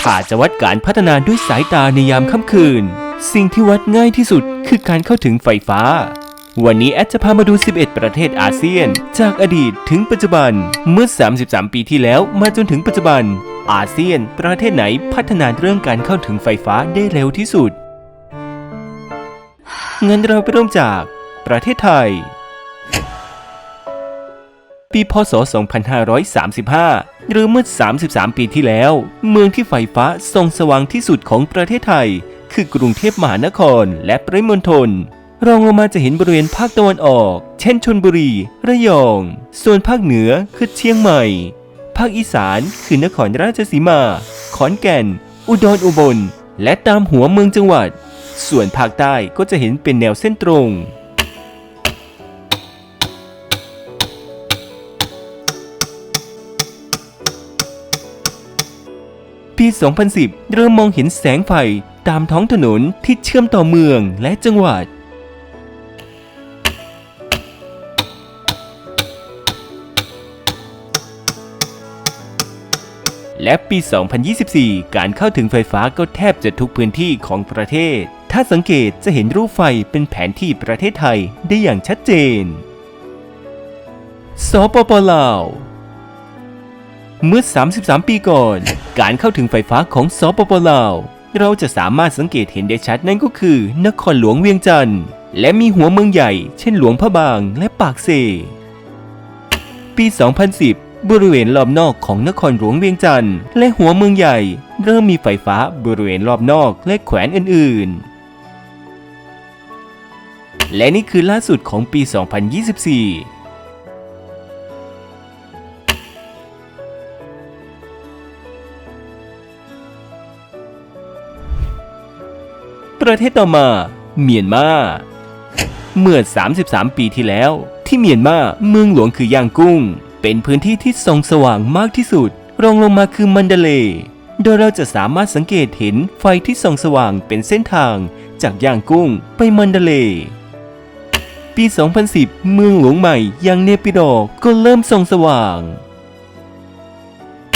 ถ้าจะวัดการพัฒนาด้วยสายตาในยามค่ำคืน สิ่งที่วัดง่ายที่สุดคือการเข้าถึงไฟฟ้า วันนี้แอดจะพามาดู 11 ประเทศอาเซียน จากอดีตถึงปัจจุบันเมื่อ 33 ปีที่แล้วมาจนถึงปัจจุบัน อาเซียน ประเทศไหนพัฒนาเรื่องการเข้าถึงไฟฟ้าได้เร็วที่สุดงั้นเราไปเริ่มจาก ประเทศไทย ปีพศ 2535 หรือเมื่อ 33 ปีที่แล้ว เมืองที่ไฟฟ้าส่องสว่างที่สุดของประเทศไทย คือกรุงเทพมหานครและปริมณฑลรองลงมาจะเห็นบริเวณภาคตะวันออก เช่นชนบุรี ระยอง ส่วนภาคเหนือคือเชียงใหม่ ภาคอีสานคือนครราชสีมา ขอนแก่น อุดรอุบล และตามหัวเมืองจังหวัด ส่วนภาคใต้ก็จะเห็นเป็นแนวเส้นตรง ปี 2010 เริ่มมองเห็นแสงไฟตามท้องถนนที่เชื่อมต่อเมืองและจังหวัด และปี 2024 การเข้าถึงไฟฟ้าก็แทบจะทุกพื้นที่ของประเทศ ถ้าสังเกตจะเห็นรูปไฟเป็นแผนที่ประเทศไทยได้อย่างชัดเจน สปปลาว เมื่อ 33 ปีก่อน การเข้าถึงไฟฟ้าของสปปลาวเราจะสามารถสังเกตเห็นได้ชัดนั่นก็คือ นครหลวงเวียงจันทร์และมีหัวเมืองใหญ่ เช่นหลวงพระบางและปากเซ ปี 2010 บริเวณรอบนอกของนครหลวงเวียงจันทร์และหัวเมืองใหญ่ เริ่มมีไฟฟ้าบริเวณรอบนอกและแขวนอื่น ๆ และนี่คือล่าสุดของปี 2024 ประเทศต่อมา เมียนมาเมื่อ 33 ปีที่แล้ว ที่เมียนมาเมืองหลวงคือย่างกุ้ง เป็นพื้นที่ที่ส่องสว่างมากที่สุด รองลงมาคือมันเดเล โดยเราจะสามารถสังเกตเห็นไฟที่ส่องสว่างเป็นเส้นทางจากย่างกุ้งไปมันเดเล ปี 2010 เมืองหลวงใหม่อย่างเนปิดอร์ก็เริ่มส่องสว่าง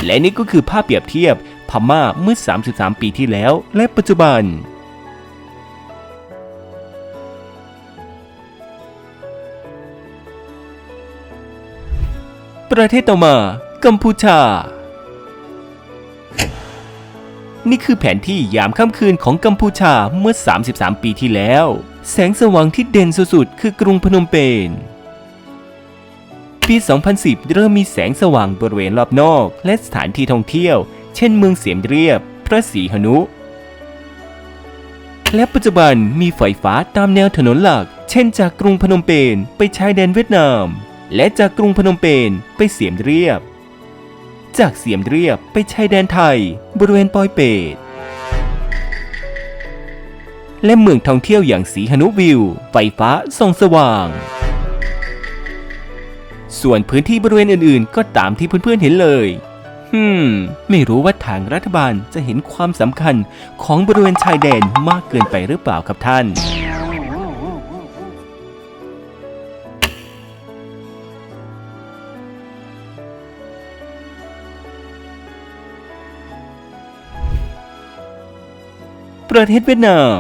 และนี่ก็คือภาพเปรียบเทียบพม่าเมื่อ 33 ปีที่แล้ว และปัจจุบัน ประเทศต่อมากัมพูชา นี่คือแผนที่ยามค่ำคืนของกัมพูชาเมื่อ 33 ปีที่แล้ว แสงสว่างที่เด่นสุดๆ คือกรุงพนมเปญปี 2010 เริ่มมีแสงสว่างบริเวณรอบนอก และสถานที่ท่องเที่ยว เช่นเมืองเสียมเรียบ พระศรีหนุ และปัจจุบันมีไฟฟ้าตามแนวถนนหลัก เช่นจากกรุงพนมเปญไปชายแดนเวียดนาม และจากกรุงพนมเปญไปเสียมเรียบ จากเสียมเรียบไปชายแดนไทย บริเวณปอยเปตและเมืองท่องเที่ยวอย่างสีหนุวิว ไฟฟ้าส่องสว่าง ส่วนพื้นที่บริเวณอื่นๆ ก็ตามที่เพื่อนๆเห็นเลยฮึมไม่รู้ว่าทางรัฐบาลจะเห็นความสำคัญของบริเวณชายแดนมากเกินไปหรือเปล่าครับท่าน ประเทศเวียดนาม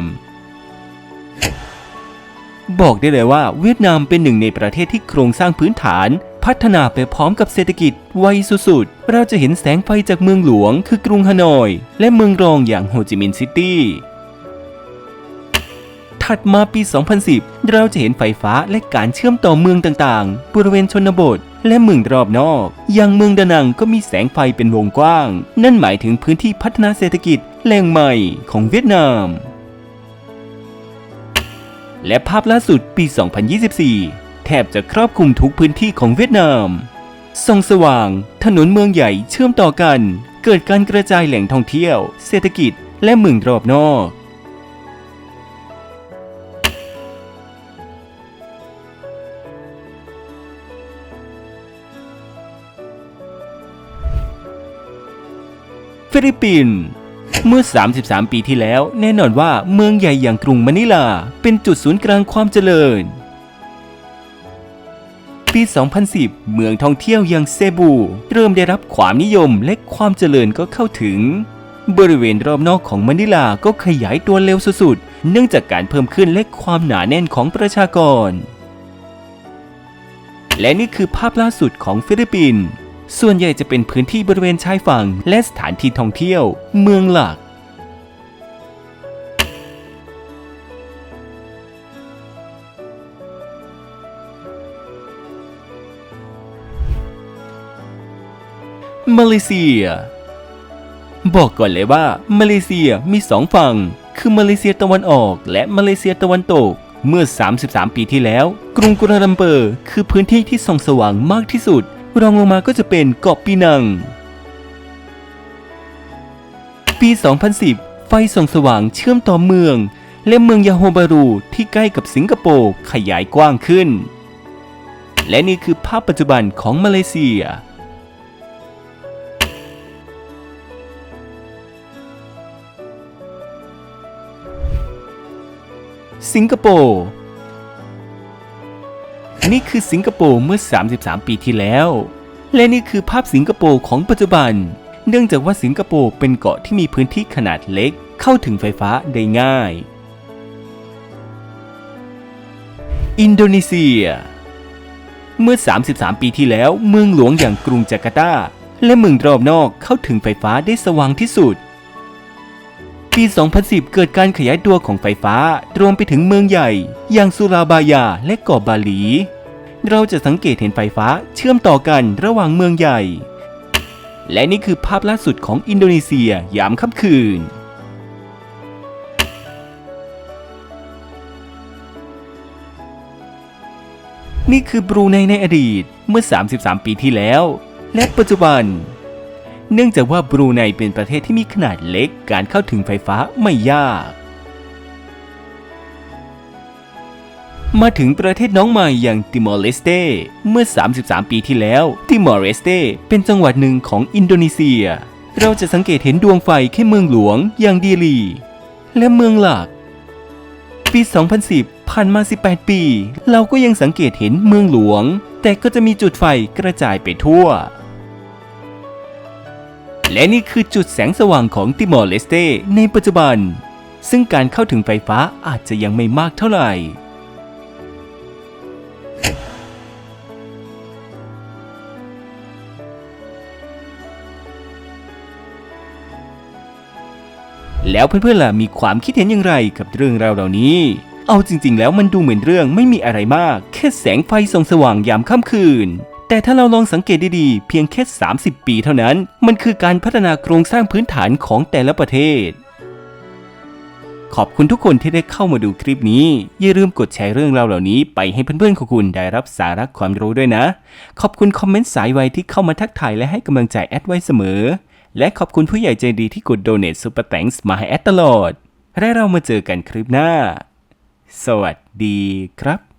บอกได้เลยว่าเวียดนามเป็นหนึ่งในประเทศที่โครงสร้างพื้นฐานพัฒนาไปพร้อมกับเศรษฐกิจไวสุดๆ เราจะเห็นแสงไฟจากเมืองหลวงคือกรุงฮานอย และเมืองรองอย่างโฮจิมินห์ซิตี้ ถัดมาปี 2010 เราจะเห็นไฟฟ้าและการเชื่อมต่อเมืองต่างๆ บริเวณชนบท และเมืองรอบนอก อย่างเมืองดานังก็มีแสงไฟเป็นวงกว้าง นั่นหมายถึงพื้นที่พัฒนาเศรษฐกิจ แหล่งใหม่ของเวียดนาม และภาพล่าสุดปี 2024 แทบจะครอบคลุมทุกพื้นที่ของเวียดนามส่องสว่าง ถนนเมืองใหญ่เชื่อมต่อกัน เกิดการกระจายแหล่งท่องเที่ยว เศรษฐกิจ และเมืองรอบนอกฟิลิปปินส์ เมื่อ 33 ปีที่แล้ว แน่นอนว่าเมืองใหญ่อย่างกรุงมะนิลา เป็นจุดศูนย์กลางความเจริญ ปี 2010 เมืองท่องเที่ยวอย่างเซบู เริ่มได้รับความนิยมและความเจริญก็เข้าถึง บริเวณรอบนอกของมะนิลาก็ขยายตัวเร็วสุดๆ เนื่องจากการเพิ่มขึ้นและความหนาแน่นของประชากร และนี่คือภาพล่าสุดของฟิลิปปินส์ ส่วนใหญ่จะเป็นพื้นที่บริเวณชายฝั่งและสถานที่ท่องเที่ยว เมืองหลัก มาเลเซีย บอกก่อนเลยว่ามาเลเซียมีสองฝั่ง คือมาเลเซียตะวันออกและมาเลเซียตะวันตกเมื่อ 33 ปีที่แล้ว กรุงกัวลาลัมเปอร์ คือพื้นที่ที่ส่องสว่างมากที่สุด รองลงมาก็จะเป็นเกาะปีนัง ปี 2010 ไฟส่องสว่างเชื่อมต่อเมือง และเมืองยาโฮบารูที่ใกล้กับสิงคโปร์ขยายกว้างขึ้น และนี่คือภาพปัจจุบันของมาเลเซียสิงคโปร์ นี่คือสิงคโปร์เมื่อ 33 ปีที่แล้ว และนี่คือภาพสิงคโปร์ของปัจจุบัน เนื่องจากว่าสิงคโปร์เป็นเกาะที่มีพื้นที่ขนาดเล็กเข้าถึงไฟฟ้าได้ง่าย อินโดนีเซีย เมื่อ 33 ปีที่แล้ว เมืองหลวงอย่างกรุงจาการ์ตา และเมืองรอบนอกเข้าถึงไฟฟ้าได้สว่างที่สุด ปี 2010 เกิดการขยายตัวของไฟฟ้ารวมไปถึงเมืองใหญ่ อย่างสุราบายาและเกาะบาหลี เราจะสังเกตเห็นไฟฟ้าเชื่อมต่อกันระหว่างเมืองใหญ่ และนี่คือภาพล่าสุดของอินโดนีเซียยามค่ำคืนนี่คือบรูไนในอดีตเมื่อ 33 ปีที่แล้ว และปัจจุบัน เนื่องจากว่าบรูไนเป็นประเทศที่มีขนาดเล็กการเข้าถึงไฟฟ้าไม่ยาก มาถึงประเทศน้องใหม่อย่างติมอร์เลสเตเมื่อ 33 ปีที่แล้วติมอร์เลสเตเป็นจังหวัดหนึ่งของอินโดนีเซีย เราจะสังเกตเห็นดวงไฟแค่เมืองหลวงอย่างดีลี และเมืองหลัก ปี 2010 ผ่านมา 18 ปี เราก็ยังสังเกตเห็นเมืองหลวง แต่ก็จะมีจุดไฟกระจายไปทั่ว และนี่คือจุดแสงสว่างของติมอร์เลสเตในปัจจุบัน ซึ่งการเข้าถึงไฟฟ้าอาจจะยังไม่มากเท่าไหร่แล้วเพื่อนๆล่ะมีความคิดเห็นอย่างไรกับเรื่องราวเหล่านี้ เอาจริงๆ แล้วมันดูเหมือนเรื่องไม่มีอะไรมาก แค่แสงไฟส่องสว่างยามค่ำคืน แต่ถ้าเราลองสังเกตดีๆ เพียงแค่ 30 ปีเท่านั้น มันคือการพัฒนาโครงสร้างพื้นฐานของแต่ละประเทศ ขอบคุณทุกคนที่ได้เข้ามาดูคลิปนี้ อย่าลืมกดแชร์เรื่องราวเหล่านี้ไปให้เพื่อนๆของคุณได้รับสาระความรู้ด้วยนะ ขอบคุณคอมเมนต์สายไวที่เข้ามาทักทายและให้กำลังใจแอดไว้เสมอ และขอบคุณผู้ใหญ่ใจดีที่กด Donate Super Thanks มาให้แอดตลอด และเรามาเจอกันคลิปหน้า สวัสดีครับ